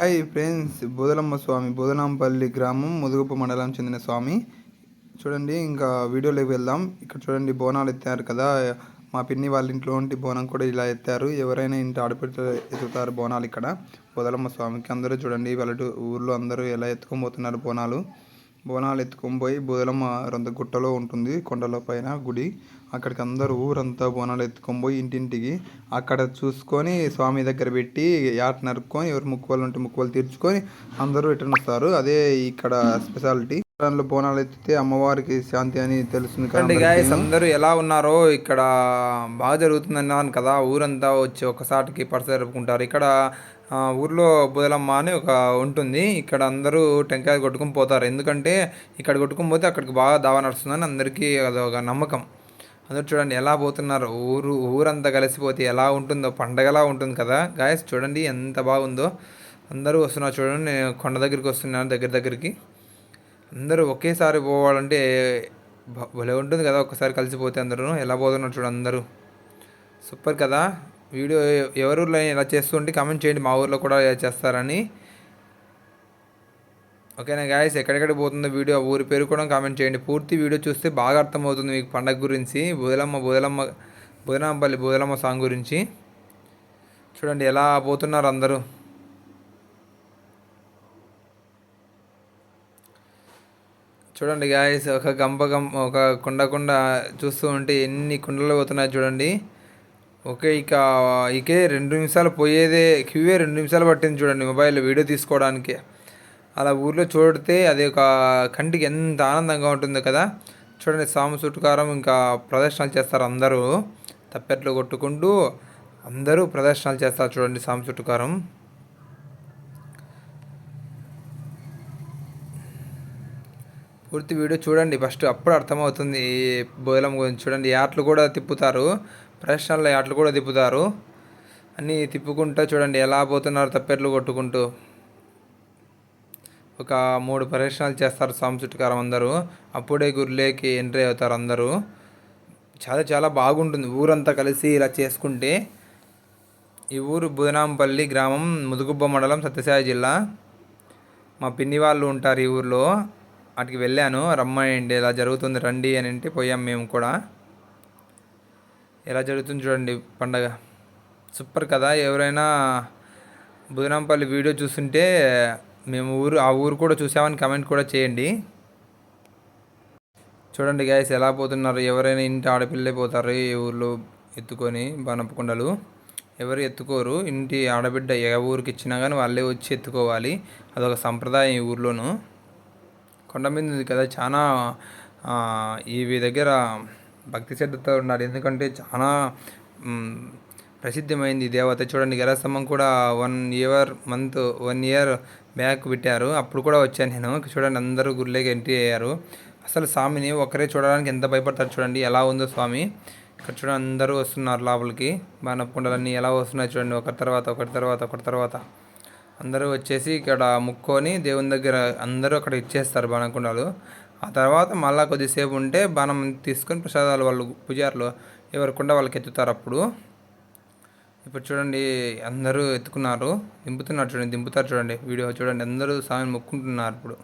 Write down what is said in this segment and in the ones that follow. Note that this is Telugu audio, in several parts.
హాయ్ ఫ్రెండ్స్ బోదలమ్మ స్వామి బోదనాంపల్లి గ్రామం ముదుగుపు మండలం చెందిన స్వామి. చూడండి ఇంకా వీడియోలోకి వెళ్దాం. ఇక్కడ చూడండి బోనాలు ఎత్తారు కదా. మా పిన్ని వాళ్ళ ఇంట్లో ఉంటే బోనం కూడా ఇలా ఎత్తారు. ఎవరైనా ఇంటి ఆడపిల్ల ఎత్తుతారు బోనాలు ఇక్కడ. బోదలమ్మ స్వామికి అందరూ చూడండి వాళ్ళ ఊర్లో అందరూ ఎలా ఎత్తుకొని పోతున్నారు బోనాలు. బోనాలు ఎత్తుకొని పోయి బోదలమ్మ రొంత గుట్టలో ఉంటుంది కొండల పైన గుడి. అక్కడికి అందరూ ఊరంతా బోనాలు ఎత్తుకొని పోయి ఇంటింటికి అక్కడ చూసుకొని స్వామి దగ్గర పెట్టి యాట నరుక్కొని ఎవరు ముక్కువలు ఉంటే ముక్కువలు తీర్చుకొని అందరూ రిటర్న్ వస్తారు. అదే ఇక్కడ స్పెషాలిటీ. దానిలో బోనాలు ఎత్తితే అమ్మవారికి శాంతి అని తెలుస్తుంది చూడండి గాయస్ అందరూ ఎలా ఉన్నారో ఇక్కడ బాగా జరుగుతుంది అన్నాను కదా. ఊరంతా వచ్చి ఒకసాటికి పరస జరుపుకుంటారు. ఇక్కడ ఊర్లో బుదలమ్మ అని ఒక ఉంటుంది. ఇక్కడ అందరూ టెంకాయ కొట్టుకుని పోతారు. ఎందుకంటే ఇక్కడ కొట్టుకుని పోతే అక్కడికి బాగా దావా నడుస్తుందని అందరికీ అదొక నమ్మకం. అందరూ చూడండి ఎలా పోతున్నారు. ఊరు ఊరంతా కలిసిపోతే ఎలా ఉంటుందో పండగలా ఉంటుంది కదా. గాయస్ చూడండి ఎంత బాగుందో. అందరూ వస్తున్నారు చూడండి. నేను కొండ దగ్గరికి వస్తున్నాను దగ్గర దగ్గరికి. అందరూ ఒకేసారి పోవాలంటే భ- భలే ఉంటుంది కదా ఒక్కసారి కలిసిపోతే అందరూ. ఎలా పోతున్నారు చూడండి అందరూ. సూపర్ కదా. వీడియో ఎ- ఎవరి ఇలా చేస్తుంటే కామెంట్ చేయండి. మా ఊర్లో కూడా ఇలా చేస్తారని. ఓకేనా గాయస్ ఎక్కడెక్కడ పోతుందో వీడియో ఊరి పేరు కూడా కామెంట్ చేయండి. పూర్తి వీడియో చూస్తే బాగా అర్థమవుతుంది మీకు పండగ గురించి. బుదలమ్మ బుదలమ్మ బుదనాంపల్లి బుదలమ్మ సాంగ్ గురించి. చూడండి ఎలా పోతున్నారు అందరూ. చూడండి గాయస్ ఒక గంప గం ఒక కుండ కుండ చూస్తూ ఉంటే ఎన్ని కుండలు పోతున్నాయి చూడండి. ఓకే ఇక ఇకే రెండు నిమిషాలు పోయేదే క్యూఏ రెండు నిమిషాలు పట్టింది చూడండి మొబైల్ వీడియో తీసుకోవడానికి. అలా ఊర్లో చూడితే అది ఒక కంటికి ఎంత ఆనందంగా ఉంటుందో కదా. చూడండి సాము చుట్టుకారం ఇంకా ప్రదర్శనలు చేస్తారు అందరూ. తప్పెట్లు కొట్టుకుంటూ అందరూ ప్రదర్శనలు చేస్తారు చూడండి సాము చుట్టుకారం. పూర్తి వీడియో చూడండి ఫస్ట్ అప్పుడు అర్థమవుతుంది బోయలం గురించి. చూడండి యాట్లు కూడా తిప్పుతారు. ప్రొఫెషనల్ ఆటలు కూడా తిప్పుతారు. అన్నీ తిప్పుకుంటూ చూడండి ఎలా పోతున్నారు తప్పెట్లు కొట్టుకుంటూ. ఒక మూడు ప్రదర్శనలు చేస్తారు స్వామి చుట్టుకారం అందరూ. అప్పుడే గుర్లేకి ఎంట్రీ అవుతారు అందరూ. చాలా చాలా బాగుంటుంది ఊరంతా కలిసి ఇలా చేసుకుంటే. ఈ ఊరు బుదనాంపల్లి గ్రామం ముదుగుబ్బ మండలం సత్యసాయి జిల్లా. మా పిన్ని వాళ్ళు ఉంటారు ఈ ఊర్లో. అటుకి వెళ్ళాను. రమ్మనండి ఇలా జరుగుతుంది రండి అని అంటే పోయాం మేము కూడా. ఎలా జరుగుతుంది చూడండి పండగ. సూపర్ కదా. ఎవరైనా బుదనంపల్లి వీడియో చూస్తుంటే మేము ఊరు ఆ ఊరు కూడా చూసామని కమెంట్ కూడా చేయండి. చూడండి గాయస్ ఎలా పోతున్నారు? ఎవరైనా ఇంటి ఆడపిల్లే పోతారు ఈ ఊర్లో ఎత్తుకొని బనపకుండలు. ఎవరు ఎత్తుకోరు. ఇంటి ఆడబిడ్డ ఏ ఊరికి ఇచ్చినా కానీ వాళ్ళే వచ్చి ఎత్తుకోవాలి. అదొక సంప్రదాయం ఈ ఊర్లోనూ. కొండ మీద ఉంది కదా చాలా ఇవి దగ్గర భక్తి శ్రద్ధతో ఉన్నారు. ఎందుకంటే చాలా ప్రసిద్ధమైంది దేవత. చూడండి గెలస్తంభం కూడా one year month one year back పెట్టారు. అప్పుడు కూడా వచ్చాను నేను. చూడండి అందరూ గుళ్ళకి ఎంట్రీ అయ్యారు. అసలు స్వామిని ఒకరే చూడడానికి ఎంత భయపడతారు చూడండి ఎలా ఉందో స్వామి. ఇక్కడ చూడండి అందరూ వస్తున్నారు లోపలికి. బాణపుండలన్నీ ఎలా వస్తున్నాయి చూడండి ఒకరి తర్వాత ఒకరి తర్వాత ఒకరి తర్వాత. అందరూ వచ్చేసి ఇక్కడ ముక్కొని దేవుని దగ్గర అందరూ అక్కడ ఇచ్చేస్తారు బాణకుండాలు ఆ తర్వాత మళ్ళీ కొద్దిసేపు ఉంటే బాణం తీసుకొని ప్రసాదాలు వాళ్ళు పూజారులు ఎవరికుండా వాళ్ళకి ఎత్తుతారు అప్పుడు. ఇప్పుడు చూడండి అందరూ ఎత్తుకున్నారు. దింపుతున్నారు చూడండి దింపుతారు చూడండి వీడియో చూడండి. అందరూ స్వామిని మొక్కుంటున్నారు ఇప్పుడు.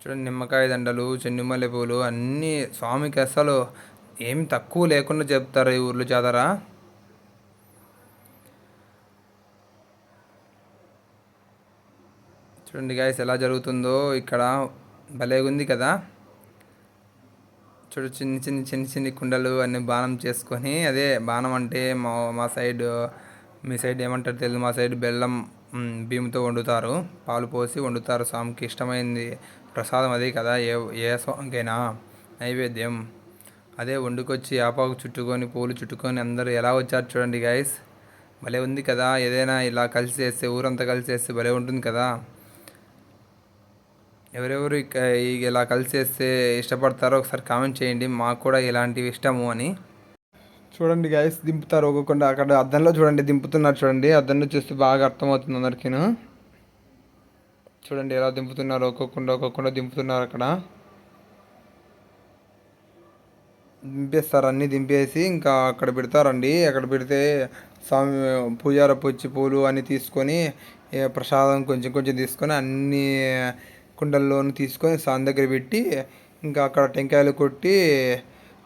చూడండి నిమ్మకాయ దండలు చెన్నిమల్లె పూలు అన్నీ స్వామికి అసలు ఏం తక్కువ లేకుండా చెప్తారు ఈ ఊర్లో జాతర. చూడండి గాయస్ ఎలా జరుగుతుందో. ఇక్కడ భలే ఉంది కదా. చూడు చిన్న చిన్న చిన్న చిన్న కుండలు అన్ని బాణం చేసుకొని అదే బాణం అంటే మా మా సైడ్ మీ సైడ్ ఏమంటారు తెలుసు మా సైడ్ బెల్లం మ్, బియ్యంతో వండుతారు. పాలు పోసి వండుతారు. స్వామికి ఇష్టమైంది ప్రసాదం అదే కదా. ఏ ఏ స్వామికైనా నైవేద్యం. అదే వండుకొచ్చి ఆపాకు చుట్టుకొని పూలు చుట్టుకొని అందరూ ఎలా వచ్చారు చూడండి గాయస్ భలే ఉంది కదా. ఏదైనా ఇలా కలిసి చేస్తే ఊరంతా కలిసి చేస్తే భలే ఉంటుంది కదా. ఎవరెవరు ఇక ఇలా కలిసి వేస్తే ఇష్టపడతారో ఒకసారి కామెంట్ చేయండి. మాకు కూడా ఇలాంటివి ఇష్టము అని. చూడండి గైస్ దింపుతారు ఒక్కొక్కటి అక్కడ అద్దంలో చూడండి దింపుతున్నారు చూడండి. అద్దంలో చూస్తే బాగా అర్థమవుతుంది అందరికీను. చూడండి ఎలా దింపుతున్నారు ఒక్కొక్కకుండా ఒక్కొక్కకుండా దింపుతున్నారు అక్కడ. దింపేస్తారు అన్నీ దింపేసి ఇంకా అక్కడ పెడతారండి. అక్కడ పెడితే స్వామి పూజారపు వచ్చి పూలు అన్నీ తీసుకొని ప్రసాదం కొంచెం కొంచెం తీసుకొని అన్నీ కుండల్లోనూ తీసుకొని సాన్ దగ్గర పెట్టి ఇంకా అక్కడ టెంకాయలు కొట్టి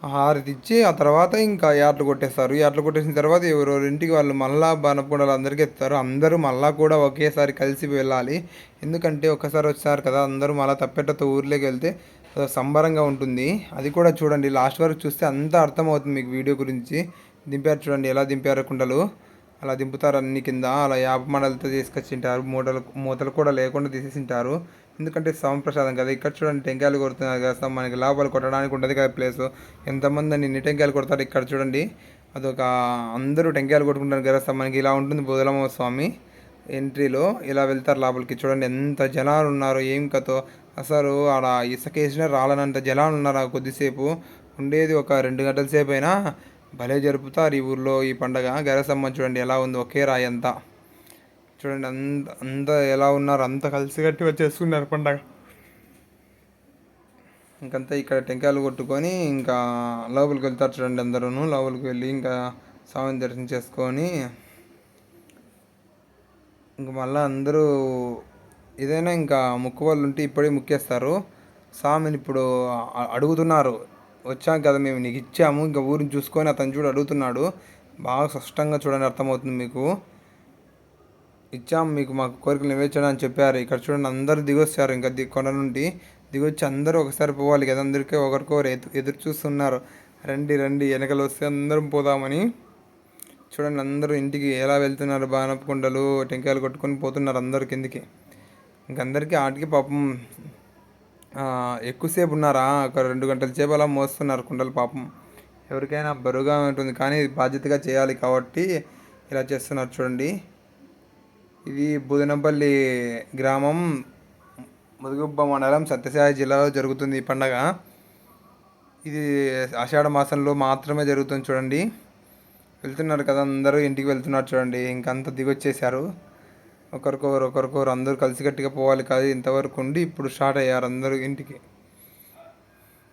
హారతి ఇచ్చి ఆ తర్వాత ఇంకా యాట్లు కొట్టేస్తారు. యాట్లు కొట్టేసిన తర్వాత ఎవరెవరి ఇంటికి వాళ్ళు మళ్ళా బాణపుండలు అందరికీ ఎత్తారు అందరూ మళ్ళా కూడా ఒకేసారి కలిసి వెళ్ళాలి. ఎందుకంటే ఒకసారి వచ్చారు కదా అందరూ మళ్ళీ తప్పెట్టతో ఊర్లోకి వెళ్తే సంబరంగా ఉంటుంది. అది కూడా చూడండి లాస్ట్ వరకు చూస్తే అంతా అర్థమవుతుంది మీకు వీడియో గురించి. దింపారు చూడండి ఎలా దింపారు కుండలు? అలా దింపుతారు అన్ని కింద అలా యాప మండలతో తీసుకొచ్చింటారు మూటలు మూతలు కూడా లేకుండా తీసేసింటారు ఎందుకంటే స్వామి ప్రసాదం కదా. ఇక్కడ చూడండి టెంకాయలు కొడుతున్నారు కదా మనకి లాభాలు కొట్టడానికి ఉంటుంది కదా ప్లేస్. ఎంతమంది అని ఎన్ని టెంకాయలు కొడతారు ఇక్కడ చూడండి. అదొక అందరూ టెంకాయలు కొట్టుకుంటారు కదా మనకి ఇలా ఉంటుంది బుధలమ్మ స్వామి ఎంట్రీలో. ఇలా వెళ్తారు లోపలికి. చూడండి ఎంత జనాలు ఉన్నారు ఏం కథో. అసలు ఆడ ఇసుకేసిన రాలనంత జనాలు ఉన్నారు ఆ కొద్దిసేపు. ఉండేది ఒక రెండు గంటల సేపు అయినా భలే జరుపుతారు ఈ ఊర్లో ఈ పండగ. గరసమ్మ చూడండి ఎలా ఉంది ఒకే రాయంతా అంతా. చూడండి అంత అంత ఎలా ఉన్నారు అంత కలిసి కట్టి వచ్చేసుకున్నారు పండగ. ఇంకంతా ఇక్కడ టెంకాయలు కొట్టుకొని ఇంకా లోపలికి వెళ్తారు చూడండి అందరూ లోపలికి వెళ్ళి ఇంకా స్వామిని దర్శనం చేసుకొని ఇంక మళ్ళీ అందరూ ఏదైనా ఇంకా ముక్కువాళ్ళు ఉంటే ఇప్పుడే ముక్కేస్తారు. స్వామిని ఇప్పుడు అడుగుతున్నారు. వచ్చాం కదా మేము నీకు ఇచ్చాము. ఇంకా ఊరిని చూసుకొని అతను చూడు అడుగుతున్నాడు. బాగా స్పష్టంగా చూడండి అర్థమవుతుంది మీకు. ఇచ్చాం మీకు మాకు కోరికలు నెరవేర్చడం అని చెప్పారు. ఇక్కడ చూడండి అందరూ దిగొచ్చారు. ఇంకా ది కొండ నుండి దిగొచ్చి అందరూ ఒకసారి పోవాలి కదా. అందరికీ ఒకరికొకరు ఎదు ఎదురు చూస్తున్నారు. రండి రండి వెనకలు వస్తే అందరం పోదామని. చూడండి అందరూ ఇంటికి ఎలా వెళ్తున్నారు? బాణపు టెంకాయలు కొట్టుకొని పోతున్నారు అందరు కిందికి. ఇంకందరికీ ఆటికి పాపం ఎక్కువసేపు ఉన్నారా? ఒక రెండు గంటల సేపు అలా మోస్తున్నారు కుండలు పాపం. ఎవరికైనా బరువుగా ఉంటుంది కానీ బాధ్యతగా చేయాలి కాబట్టి ఇలా చేస్తున్నారు చూడండి. ఇది బుదనపల్లి గ్రామం ముదుగుబ్బ మండలం సత్యసాయి జిల్లాలో జరుగుతుంది ఈ పండగ. ఇది ఆషాఢ మాసంలో మాత్రమే జరుగుతుంది చూడండి. వెళ్తున్నారు కదా అందరూ ఇంటికి వెళ్తున్నారు చూడండి. ఇంకంతా దిగొచ్చేసారు ఒకరికొకరు ఒకరికొకరు అందరూ కలిసికట్టుగా పోవాలి కాదు ఇంతవరకు ఉండి ఇప్పుడు స్టార్ట్ అయ్యారు అందరూ ఇంటికి.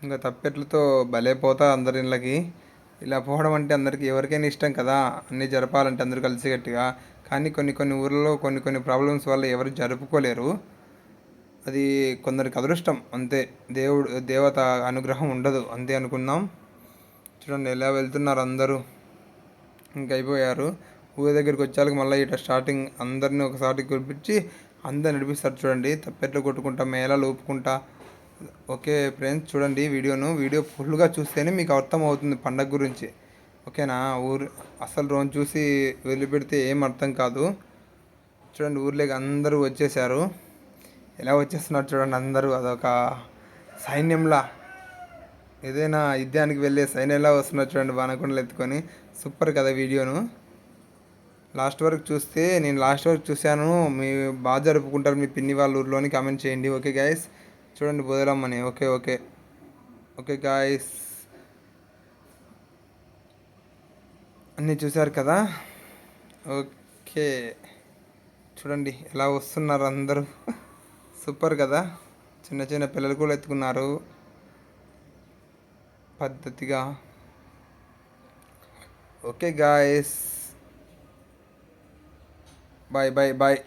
ఇంకా తప్పెట్లతో భలే పోతా అందరి ఇళ్ళకి. ఇలా పోవడం అంటే అందరికీ ఎవరికైనా ఇష్టం కదా. అన్నీ జరపాలంటే అందరూ కలిసికట్టుగా. కానీ కొన్ని కొన్ని ఊర్లలో కొన్ని కొన్ని ప్రాబ్లమ్స్ వల్ల ఎవరు జరుపుకోలేరు. అది కొందరికి అదృష్టం. అంతే. దేవుడు దేవత అనుగ్రహం ఉండదు. అంతే అనుకుందాం. చూడండి ఎలా వెళ్తున్నారు అందరూ. ఇంకా అయిపోయారు ఊరి దగ్గరికి వచ్చాక మళ్ళీ ఇట్లా స్టార్టింగ్ అందరినీ ఒకసారి కురిపించి అందరు నడిపిస్తారు చూడండి. తప్పెట్లు కొట్టుకుంటా మేళాలు ఊపుకుంటా. ఓకే ఫ్రెండ్స్ చూడండి వీడియోను. వీడియో ఫుల్గా చూస్తేనే మీకు అర్థం అవుతుంది పండగ గురించి. ఓకేనా? ఊరు అసలు రోజు చూసి వదిలిపెడితే ఏం అర్థం కాదు. చూడండి ఊర్లోకి అందరూ వచ్చేసారు. ఎలా వచ్చేస్తున్నారు చూడండి అందరూ. అదొక సైన్యంలా. ఏదైనా యుద్ధానికి వెళ్ళే సైన్యంలా వస్తున్నారు చూడండి బాణకొండలు ఎత్తుకొని. సూపర్ కదా వీడియోను. లాస్ట్ వరకు చూస్తే నేను లాస్ట్ వరకు చూశాను. మీ బాగా జరుపుకుంటారు మీ పిన్ని వాళ్ళ ఊర్లోని కామెంట్ చేయండి. Okay guys? చూడండి బుదలమ్మని. Okay okay. Okay guys. అన్నీ చూశారు కదా? ఓకే. చూడండి ఎలా వస్తున్నారు అందరూ? సూపర్ కదా? చిన్న చిన్న పిల్లలు కూడా ఎత్తుకున్నారు. పద్ధతిగా. Okay guys. Bye bye bye.